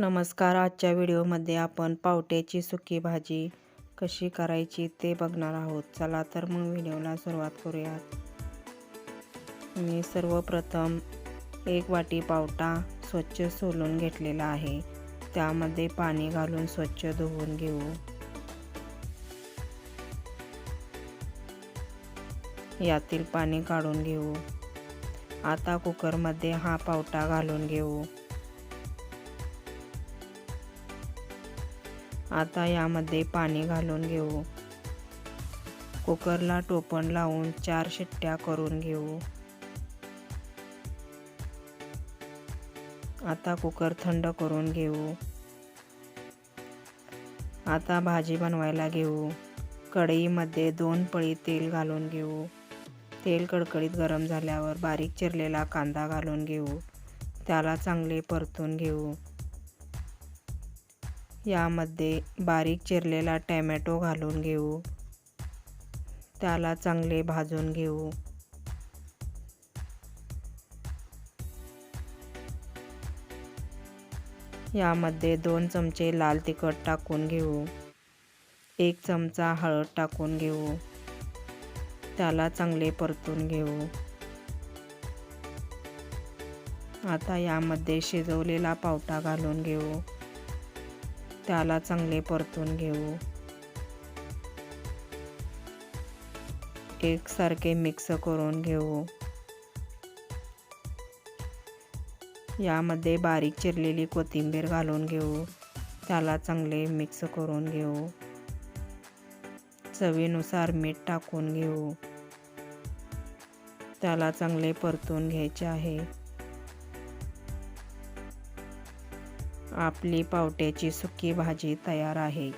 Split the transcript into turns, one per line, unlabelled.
नमस्कार आजच्या व्हिडिओमध्ये आपण पावट्याची सुकी भाजी कशी करायची ते बघणार आहोत. चला तर मग व्हिडिओला सुरुवात करूयात. मी सर्वप्रथम एक वाटी पावटा स्वच्छ सोलून घेतलेला आहे. त्यामध्ये पाणी घालून स्वच्छ धुवून घेऊ. यातील पाणी काढून घेऊ. आता कुकरमध्ये हा पावटा घालून घेऊ. आता यामध्ये पाणी घालून घेऊ. कुकरला टोपण लावून चार शिट्ट्या करून घेऊ. आता कुकर थंड करून घेऊ. आता भाजी बनवायला घेऊ. कढईमध्ये दोन पळी तेल घालून घेऊ. तेल कडकडीत गरम झाल्यावर बारीक चिरलेला कांदा घालून घेऊ. त्याला चांगले परतून घेऊ. यामध्ये बारीक चिरलेला टॅमॅटो घालून घेऊ. त्याला चांगले भाजून घेऊ. यामध्ये दोन चमचे लाल तिखट टाकून घेऊ. एक चमचा हळद टाकून घेऊ. त्याला चांगले परतून घेऊ. आता यामध्ये शिजवलेला पावटा घालून घेऊ. त्याला चांगले परतून घेऊ. एकसारखे मिक्स करून घेऊ. यामध्ये बारीक चिरलेली कोथिंबीर घालून घेऊ. त्याला चांगले मिक्स करून घेऊ. चवीनुसार मीठ टाकून घेऊ. त्याला चांगले परतून घ्यायचे आहे. आपली पावट्याची सुकी भाजी तयार आहे.